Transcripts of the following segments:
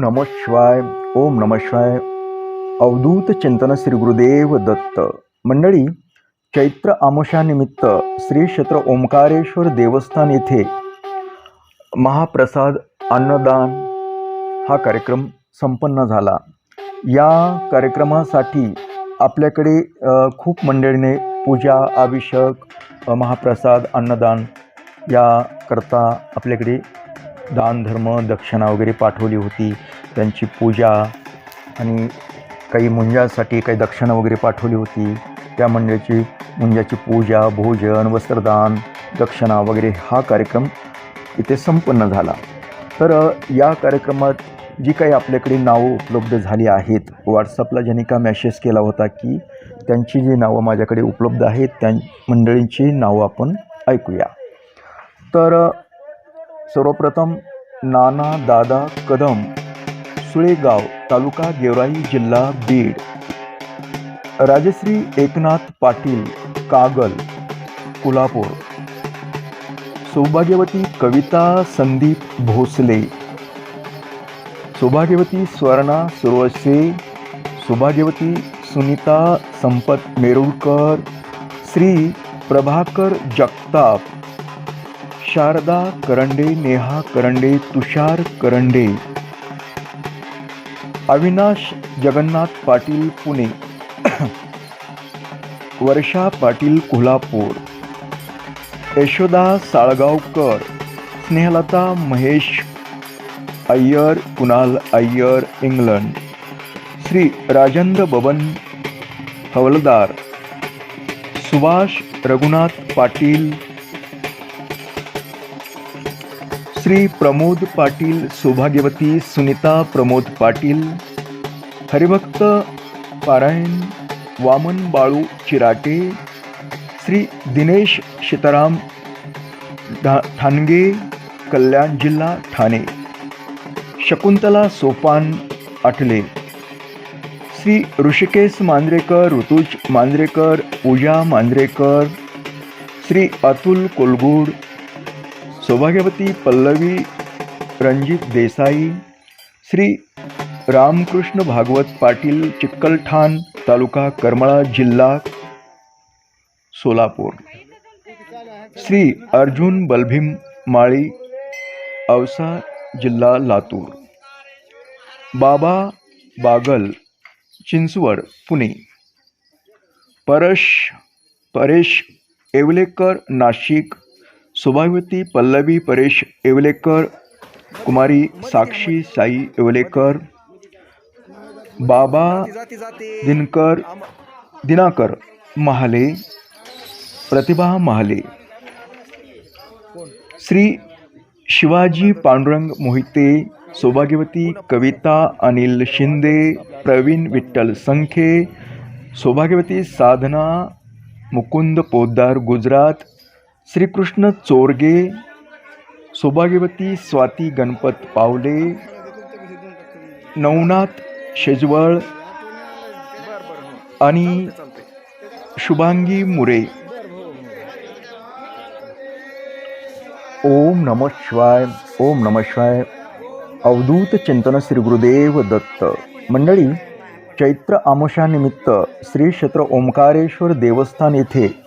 ओम नम शिवाय ओम नम शिवाय. अवधूत चिंतन श्री गुरुदेव दत्त. मंडळी चैत्र आमोशानिमित्त श्री क्षेत्र ओंकारेश्वर देवस्थान येथे महाप्रसाद अन्नदान हा कार्यक्रम संपन्न झाला. या कार्यक्रमासाठी आपल्याकडे खूप मंडळीने पूजा अभिषेक महाप्रसाद अन्नदान याकरता आपल्याकडे दानधर्म दक्षिणा वगैरे पाठवली होती. त्यांची पूजा आणि काही मुंजासाठी काही दक्षिणा वगैरे पाठवली होती. त्या मंडळीची मुंजाची पूजा भोजन वस्त्रदान दक्षिणा वगैरे हा कार्यक्रम इथे संपन्न झाला. तर या कार्यक्रमात जी काही आपल्याकडे नावं उपलब्ध झाली आहेत व्हॉट्सअपला ज्यांनी का मॅसेज केला होता की त्यांची जी नावं माझ्याकडे उपलब्ध आहेत त्या मंडळींची नावं आपण ऐकूया. तर सर्वप्रथम नाना दादा कदम, सुळेगाव तालुका गेवराई जिल्हा बीड. राजश्री एकनाथ पाटील, कागल, कोल्हापूर. सौभाग्यवती कविता संदीप भोसले. सौभाग्यवती स्वर्णा सुरवसे. सौभाग्यवती सुनीता संपत मेरुळकर. श्री प्रभाकर जगताप. शारदा करंडे नेहा करंडे तुषार करंडे. अविनाश जगन्नाथ पाटील पुणे. वर्षा पाटील कोल्हापूर. यशोदा साळगावकर स्नेहलता महेश अय्यर कुणाल अय्यर इंग्लंड. श्री राजेंद्र बबन हवलदार. सुभाष रघुनाथ पाटील श्री प्रमोद पाटील सौभाग्यवती सुनीता प्रमोद पाटील हरिभक्त पारायण वामन बाळू चिराटे श्री दिनेश सीताराम ढा ठाणगे कल्याण जिल्हा ठाणे शकुंतला सोपान आठले श्री ऋषिकेश मांजरेकर ऋतुज मांजरेकर पूजा मांजरेकर श्री अतुल कोलगूड सौभाग्यवती पल्लवी, रंजित देसाई, श्री रामकृष्ण भागवत पाटील चिक्कलठाण तालुका करमळा जिल्हा सोलापूर. श्री अर्जुन बलभीम माळी, औसा जिल्हा लातूर. बाबा बागल, चिंचवड, पुणे. परश, परेश, येवलेकर, नाशिक सुभावती पल्लवी परेश येवलेकर कुमारी साक्षी साई येवलेकर बाबा दिनकर दिनाकर महाले प्रतिभा महाले श्री शिवाजी पांडुरंग मोहिते सौभाग्यवती कविता अनिल शिंदे प्रवीण विठ्ठल संखे सौभाग्यवती साधना मुकुंद पोद्दार गुजरात श्रीकृष्ण चोरगे सौभाग्यवती स्वाती गणपत पावले नवनाथ शेजवळ आणि शुभांगी मुरे. ओम नम शिवाय ओम नम शिवाय. अवधूत चिंतन श्री गुरुदेव दत्त. मंडळी चैत्र आमोशानिमित्त श्री क्षेत्र ओंकारेश्वर देवस्थान येथे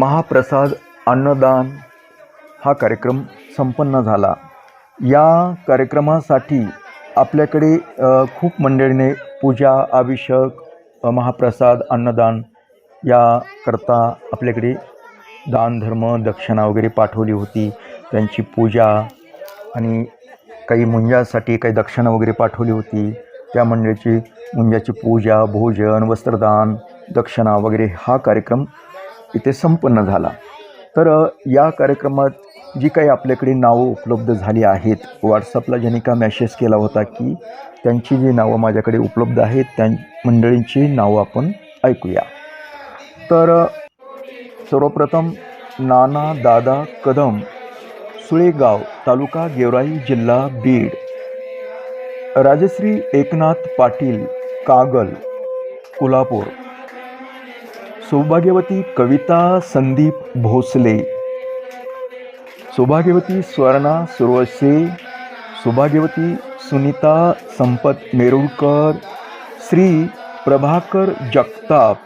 महाप्रसाद अन्नदान हा कार्यक्रम संपन्न झाला. या कार्यक्रमासाठी आपल्याकडे खूप मंडळीने पूजा अभिषेक महाप्रसाद अन्नदान याकरता आपल्याकडे दानधर्म दक्षिणा वगैरे पाठवली होती. त्यांची पूजा आणि काही मुंजासाठी काही दक्षिणा वगैरे पाठवली होती. त्या मंडळीची मुंजाची पूजा भोजन वस्त्रदान दक्षिणा वगैरे हा कार्यक्रम इथे संपन्न झाला. तर या कार्यक्रमात जी काही आपल्याकडे नावं उपलब्ध झाली आहेत व्हॉट्सअपला ज्यांनी का मॅसेज केला होता की त्यांची जी नावं माझ्याकडे उपलब्ध आहेत त्या मंडळींची नावं आपण ऐकूया. तर सर्वप्रथम नाना दादा कदम सुळेगाव तालुका गेवराई जिल्हा बीड. राजश्री एकनाथ पाटील कागल कोल्हापूर. सौभाग्यवती कविता संदीप भोसले। सौभाग्यवती स्वर्णा सुरवसे। सौभाग्यवती सुनीता संपत मेरुळकर श्री प्रभाकर जगताप।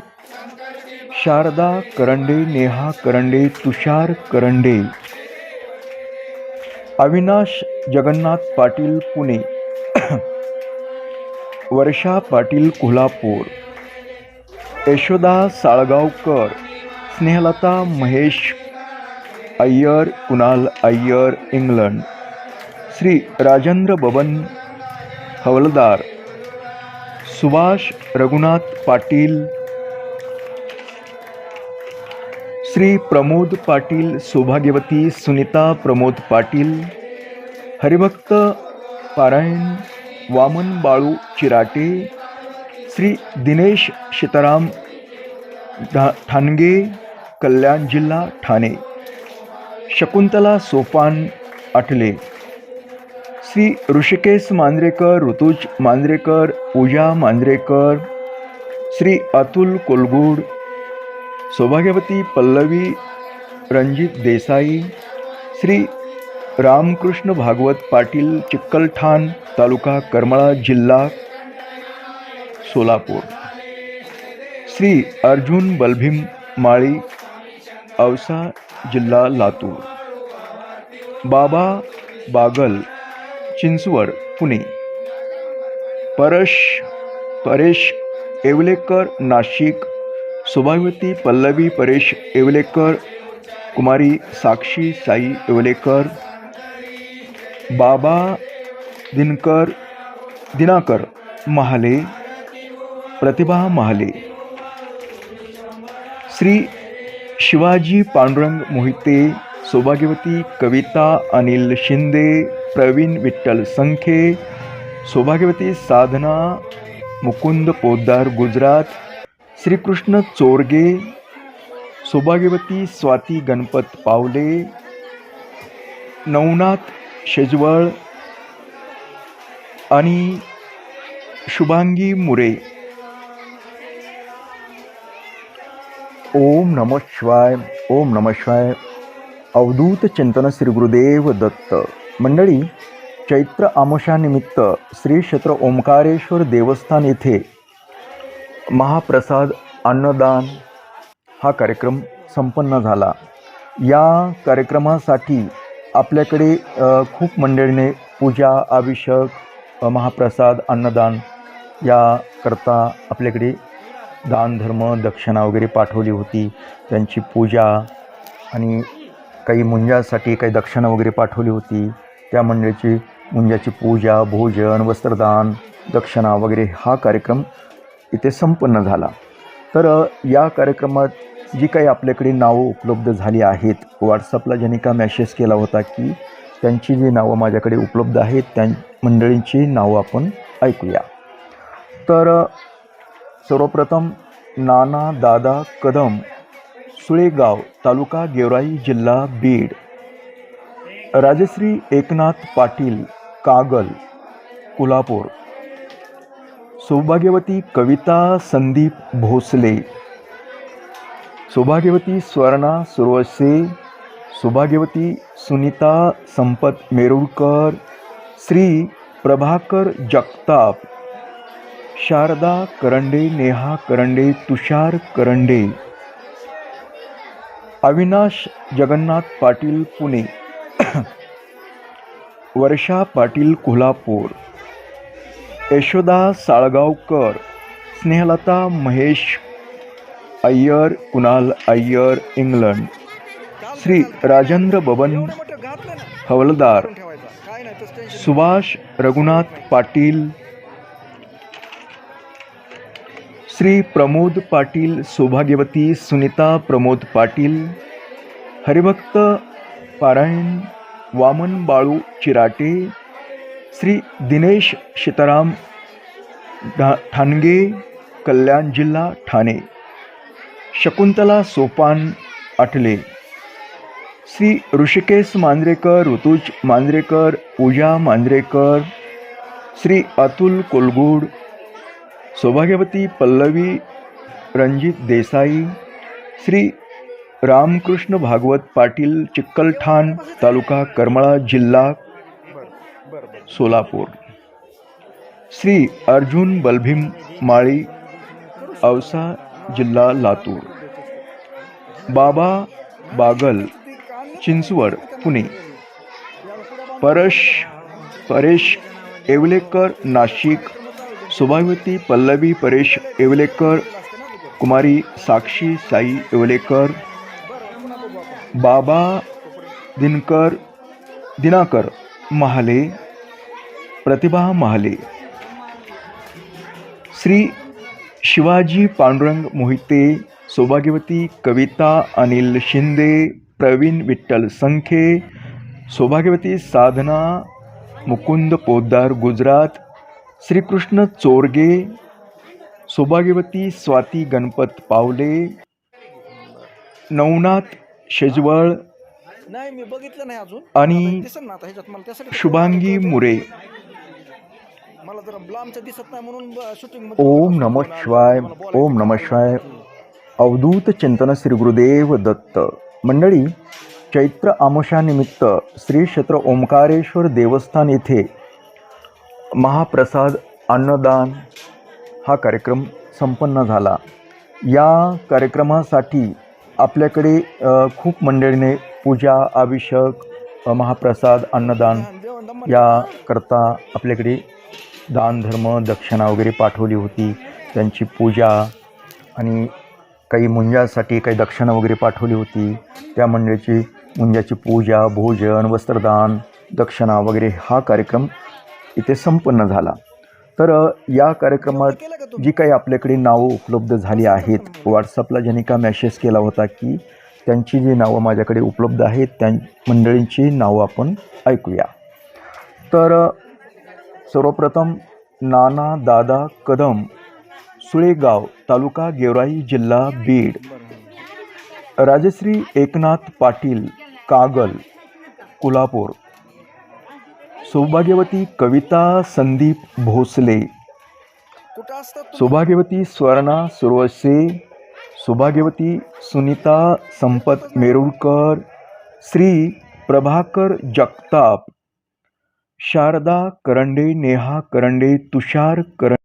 शारदा करंडे, नेहा करंडे, तुषार करंडे। अविनाश जगन्नाथ पाटील, पुणे। वर्षा पाटील, कोल्हापूर। यशोदा साळगावकर स्नेहलता महेश अय्यर कुणाल अय्यर इंग्लंड. श्री राजेंद्र बबन हवलदार. सुभाष रघुनाथ पाटील. श्री प्रमोद पाटील सौभाग्यवती सुनीता प्रमोद पाटील. हरिभक्त पारायण वामन बाळू चिराटे. श्री दिनेश सीताराम ढा ठाणगे, कल्याण जिल्हा ठाणे, शकुंतला सोपान आठले, श्री ऋषिकेश मांजरेकर ऋतुज मांजरेकर पूजा मांजरेकर श्री अतुल कोलगुड, सौभाग्यवती पल्लवी, रणजित देसाई, श्री रामकृष्ण भागवत पाटील, चिक्कलठाण तालुका करमाळा जिल्हा सोलापूर। श्री अर्जुन बलभीम माळी, औसा जिल्हा लातूर। बाबा बागल, चिंचवड, पुणे। परश, परेश येवलेकर, नाशिक। सौभाग्यवती पल्लवी परेश येवलेकर, कुमारी साक्षी साई येवलेकर। बाबा दिनकर, दिनाकर महाले। प्रतिभा महाले. श्री शिवाजी पांडुरंग मोहिते सौभाग्यवती कविता अनिल शिंदे प्रवीण विठ्ठल संखे सौभाग्यवती साधना मुकुंद पोद्दार गुजरात श्रीकृष्ण चोरगे सौभाग्यवती स्वाती गणपत पावले नवनाथ शेजवळ आणि शुभांगी मुरे. ओम नम शिवाय ओम नम शिवाय. अवधूत चिंतन श्री गुरुदेव दत्त. मंडळी चैत्र आमोशानिमित्त श्री क्षेत्र ओंकारेश्वर देवस्थान येथे महाप्रसाद अन्नदान हा कार्यक्रम संपन्न झाला. या कार्यक्रमासाठी आपल्याकडे खूप मंडळीने पूजा अभिषेक महाप्रसाद अन्नदान याकरता आपल्याकडे दानधर्म दक्षिणा वगैरे पाठवली होती. त्यांची पूजा आणि काही मुंजासाठी काही दक्षिणा वगैरे पाठवली होती. त्या मंडळीची मुंजाची पूजा भोजन वस्त्रदान दक्षिणा वगैरे हा कार्यक्रम इथे संपन्न झाला. तर या कार्यक्रमात जी काही आपल्याकडे नावं उपलब्ध झाली आहेत व्हॉट्सअपला ज्यांनी का मॅसेज केला होता की त्यांची जी नावं माझ्याकडे उपलब्ध आहेत त्या मंडळींची नावं आपण ऐकूया. तर सर्वप्रथम नाना दादा कदम, सुळेगाव तालुका गेवराई जिल्हा बीड. राजश्री एकनाथ पाटील कागल, कोल्हापूर. सौभाग्यवती कविता संदीप भोसले. सौभाग्यवती स्वर्णा सुरवसे. सौभाग्यवती सुनीता संपत मेरुळकर. श्री प्रभाकर जगताप. शारदा करंडे नेहा करंडे तुषार करंडे. अविनाश जगन्नाथ पाटील पुणे. वर्षा पाटील कोल्हापूर. यशोदा साळगावकर स्नेहलता महेश अय्यर कुणाल अय्यर इंग्लंड. श्री राजेंद्र बबन हवलदार. सुभाष रघुनाथ पाटील श्री प्रमोद पाटील सौभाग्यवती सुनीता प्रमोद पाटील हरिभक्त पारायण वामन बाळू चिराटे श्री दिनेश सीताराम ढा ठाणगे कल्याण जिल्हा ठाणे शकुंतला सोपान आठले श्री ऋषिकेश मांजरेकर ऋतुज मांजरेकर पूजा मांजरेकर श्री अतुल कोलगूड सौभाग्यवती पल्लवी, रंजित देसाई, श्री रामकृष्ण भागवत पाटील चिक्कलठाण तालुका करमाळा जिल्हा सोलापूर. श्री अर्जुन बलभीम माळी, औसा जिल्हा लातूर. बाबा बागल, चिंचवड, पुणे. परश, परेश, येवलेकर, नाशिक सौभाग्यवती पल्लवी परेश येवलेकर कुमारी साक्षी साई येवलेकर बाबा दिनकर दिनाकर महाले प्रतिभा महाले श्री शिवाजी पांडुरंग मोहिते सौभाग्यवती कविता अनिल शिंदे प्रवीण विठ्ठल संखे सौभाग्यवती साधना मुकुंद पोद्दार गुजरात श्रीकृष्ण चोरगे सौभाग्यवती स्वाती गणपत पावले नवनाथ शेजवळ नाही मी बघितलं नाही अजून. आणि शुभांगी मुरे. मला जरा लांबचं दिसत नाही म्हणून शूटिंग ओम नम शिवाय ओम नम शिवाय. अवधूत चिंतन श्री गुरुदेव दत्त. मंडळी चैत्र आमोशानिमित्त श्री क्षेत्र ओंकारेश्वर देवस्थान येथे महाप्रसाद अन्नदान हा कार्यक्रम संपन्न झाला. या कार्यक्रमासाठी आपल्याकडे खूप मंडळीने पूजा अभिषेक महाप्रसाद अन्नदान याकरता आपल्याकडे दानधर्म दक्षिणा वगैरे पाठवली होती. त्यांची पूजा आणि काही मुंजासाठी काही दक्षिणा वगैरे पाठवली होती. त्या मंडळीची मुंजाची पूजा भोजन वस्त्रदान दक्षिणा वगैरे हा कार्यक्रम इथे संपन्न झाला. तर या कार्यक्रमात जी काही आपल्याकडे नावं उपलब्ध झाली आहेत व्हॉट्सअपला ज्यांनी का मेसेज केला होता की त्यांची जी नावं माझ्याकडे उपलब्ध आहेत त्या मंडळींची नावं आपण ऐकूया. तर सर्वप्रथम नाना दादा कदम सुळेगाव तालुका गेवराई जिल्हा बीड. राजश्री एकनाथ पाटील कागल कोल्हापूर सौभाग्यवती कविता संदीप भोसले? सौभाग्यवती स्वर्णा सुरवसे। सौभाग्यवती सुनीता संपत मेरुळकर श्री प्रभाकर जगताप। शारदा करंडे, नेहा करंडे, तुषार कर